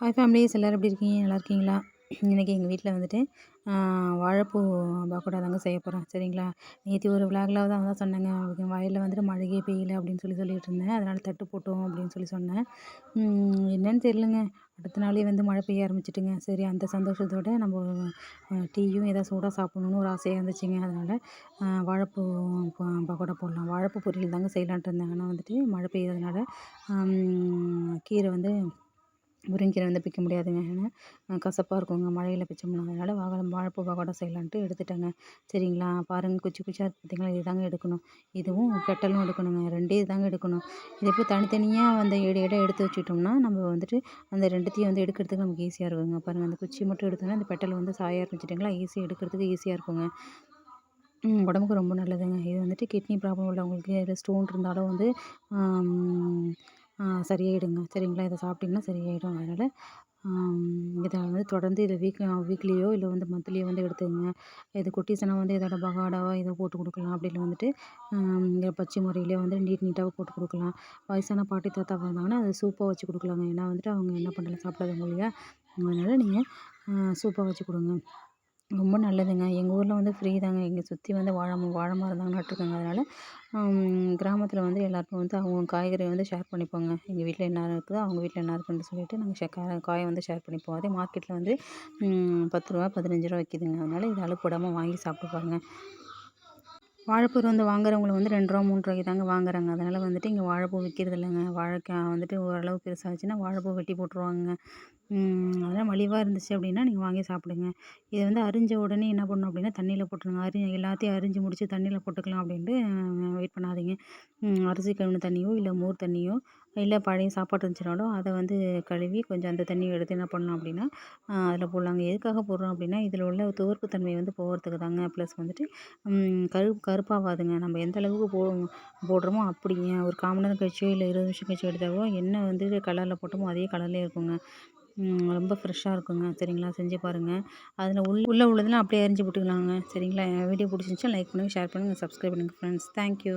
Hi families எல்லோரும் எப்படி இருக்கீங்க? நல்லா இருக்கீங்களா? இன்றைக்கி எங்கள் வீட்டில் வந்துட்டு வாழைப்பூ பக்கோடா தாங்க செய்ய போகிறேன் சரிங்களா? நேற்று ஒரு விளாகில் தான் தான் சொன்னாங்க. வயலில் வந்துட்டு மழையே பெய்யல அப்படின்னு சொல்லி சொல்லிட்டு இருந்தேன். அதனால் தட்டு போட்டோம் அப்படின்னு சொல்லி சொன்னேன். என்னன்னு தெரிலங்க அடுத்த நாளே வந்து மழை பெய்ய ஆரம்பிச்சிட்டுங்க. சரி அந்த சந்தோஷத்தோடு நம்ம டீயும் ஏதாவது சூடாக சாப்பிட்ணுன்னு ஒரு ஆசையாக இருந்துச்சுங்க. அதனால் வாழைப்பூ பக்கோடா போடலாம். வாழைப்பூ பொரியல் தாங்க செய்யலான்ட்டு இருந்தேன். ஆனால் வந்துட்டு மழை பெய்யறதுனால கீரை வந்து முருங்கீரை வந்து பிக்க முடியாதுங்க. ஏன்னா கசப்பாக இருக்குங்க. மழையில் பிச்சோம்னா அதனால் வாழை வாழைப்பூ பக்கோடா செய்யலான்ட்டு எடுத்துட்டேங்க. சரிங்களா? பாருங்கள் குச்சி குச்சியாக இருக்குது பார்த்தீங்களா இது தாங்க எடுக்கணும். இதுவும் பெட்டலும் எடுக்கணுங்க. ரெண்டே இதுதாங்க எடுக்கணும். இது இப்போ தனித்தனியாக வந்து எடை இடம் எடுத்து வச்சுட்டோம்னா நம்ம வந்துட்டு அந்த ரெண்டுத்தையும் வந்து எடுக்கிறதுக்கு நமக்கு ஈஸியாக இருக்குங்க. பாருங்கள் அந்த குச்சி மட்டும் எடுத்தோன்னா அந்த பெட்டல் வந்து சாய ஆரம்பிச்சிட்டிங்களா ஈஸியாக எடுக்கிறதுக்கு ஈஸியாக இருக்குங்க. உடம்புக்கு ரொம்ப நல்லதுங்க. இது வந்துட்டு கிட்னி ப்ராப்ளம் உள்ளவங்களுக்கு இல்லை ஸ்டோன் இருந்தாலும் வந்து சரியாயிடுங்க. சரிங்களா? இதை சாப்பிட்டிங்கன்னா சரியாயிடும். அதனால் இதை வந்து தொடர்ந்து இதை வீக் வீக்லியோ இல்லை வந்து மந்த்லியோ வந்து எடுத்துக்கங்க. இது குட்டீஸ்னா வந்து இதோட பகாடாவோ இதை போட்டு கொடுக்கலாம். அப்படின்னு வந்துட்டு பச்சை முறையிலே வந்து நீட் நீட்டாக போட்டு கொடுக்கலாம். வயசான பாட்டி தாத்தா வந்தாங்கன்னா அதை சூப்பாக வச்சு கொடுக்கலாங்க. ஏன்னா வந்துட்டு அவங்க என்ன பண்ணல சாப்பிடாதவங்க இல்லையா? அதனால் நீங்கள் சூப்பாக வச்சு கொடுங்க. ரொம்ப நல்லதுங்க. எங்கள் ஊரில் வந்து ஃப்ரீ தாங்க. இங்கே சுற்றி வந்து வாழை வாழை மரம் தாங்க நட்டிருக்காங்க. அதனால் கிராமத்தில் வந்து எல்லாருக்கும் வந்து அவங்க காய்கறி வந்து ஷேர் பண்ணிப்போங்க. எங்கள் வீட்டில் என்ன இருக்குதோ அவங்க வீட்டில் என்ன இருக்குன்னு சொல்லிட்டு நாங்கள் ஷே காயை வந்து ஷேர் பண்ணிப்போம். அதே மார்க்கெட்டில் வந்து பத்து ரூபா பதினஞ்சு ரூபா விற்கிதுங்க அதனால் இது அளவு போடாமல் வாங்கி சாப்பிட்டு பாருங்கள் வாழைப்பூ வந்து வாங்குறவங்கள வந்து ரெண்டு ரூபா மூணு ரூபாய்க்கு தாங்க வாங்குறாங்க. அதனால் வந்துட்டு இங்கே வாழைப்பூ விற்கிறது இல்லைங்க வாழைக்காய் வந்துட்டு ஓரளவு பெருசாச்சுன்னா வாழைப்பூ வெட்டி போட்டுருவாங்க அதெல்லாம் மலிவாக இருந்துச்சு அப்படின்னா நீங்கள் வாங்கி சாப்பிடுங்க. இதை வந்து அரிஞ்ச உடனே என்ன பண்ணணும் அப்படின்னா தண்ணியில் போட்டுருங்க. அரி எல்லாத்தையும் அரிஞ்சு முடித்து தண்ணியில் போட்டுக்கலாம் அப்படின்ட்டு வெயிட் பண்ணாதீங்க. அரிசி கழுவின தண்ணியோ இல்லை மோர் தண்ணியோ இல்லை பழைய சாப்பாடு இருந்துச்சுனாலும் அதை வந்து கழுவி கொஞ்சம் அந்த தண்ணியை எடுத்து என்ன பண்ணலாம் அப்படின்னா அதில் போடலாங்க. எதுக்காக போடுறோம் அப்படின்னா இதில் உள்ள துவர்ப்பு தன்மை வந்து போகிறதுக்கு தாங்க. ப்ளஸ் வந்துட்டு கரு கருப்பாகாதுங்க நம்ம எந்த அளவுக்கு போ போடுறோமோ அப்படிங்க. ஒரு கால் நேரம் கழிச்சோ இல்லை இருபது நிமிஷம் கழிச்சோ எடுத்தாவோ என்ன வந்து கலரில் போட்டோமோ அதே கலர்லேயே இருக்குங்க. ரொம்ப ஃப்ரெஷ்ஷாக இருக்குங்க. சரிங்களா? செஞ்சு பாருங்கள் அதில் உள் உள்ளே உள்ளதெல்லாம் அப்படியே அரிஞ்சு விட்டுக்கலாங்க சரிங்களா? வீடியோ பிடிச்சிருந்துச்சா லைக் பண்ணுங்கள் ஷேர் பண்ணுங்கள் சப்ஸ்கிரைப் பண்ணுங்கள் ஃப்ரெண்ட்ஸ் தேங்க்யூ